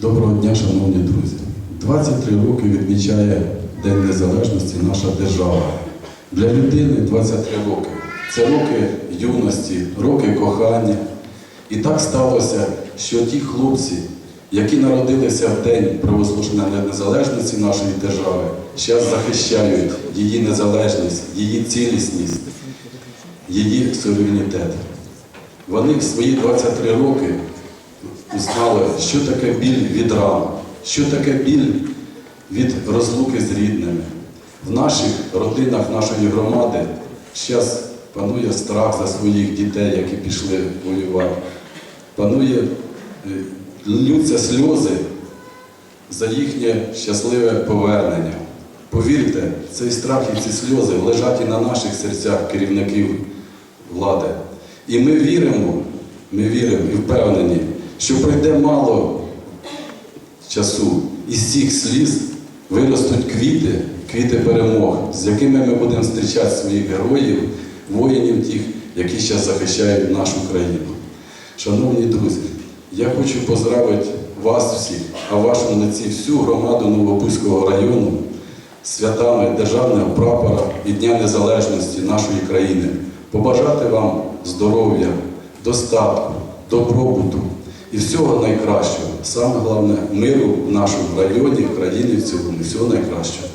Доброго дня, шановні друзі. 23 роки відмічає День Незалежності наша держава. Для людини 23 роки це роки юності, роки кохання. І так сталося, що ті хлопці, які народилися в день правослушення незалежності нашої держави, зараз захищають її незалежність, її цілісність, її суверенітет. Вони в свої 23 роки узнали, що таке біль від ран, що таке біль від розлуки з рідними. В наших родинах нашої громади зараз панує страх за своїх дітей, які пішли воювати. Панує, е, ллються сльози за їхнє щасливе повернення. Повірте, цей страх і ці сльози лежать і на наших серцях керівників влади. І ми віримо, ми віримо і впевнені, що пройде мало часу і з цих сліз виростуть квіти, квіти перемог, з якими ми будемо зустрічати своїх героїв, воїнів тих, які зараз захищають нашу країну. Шановні друзі, я хочу поздравити вас всіх, а в вашому лиці всю громаду Новобузького району святами Державного прапора і Дня Незалежності нашої країни. Побажати вам здоров'я, достатку, добробуту і всього найкращого. Саме головне миру в нашому районі, в країні в цілому. Всього найкращого.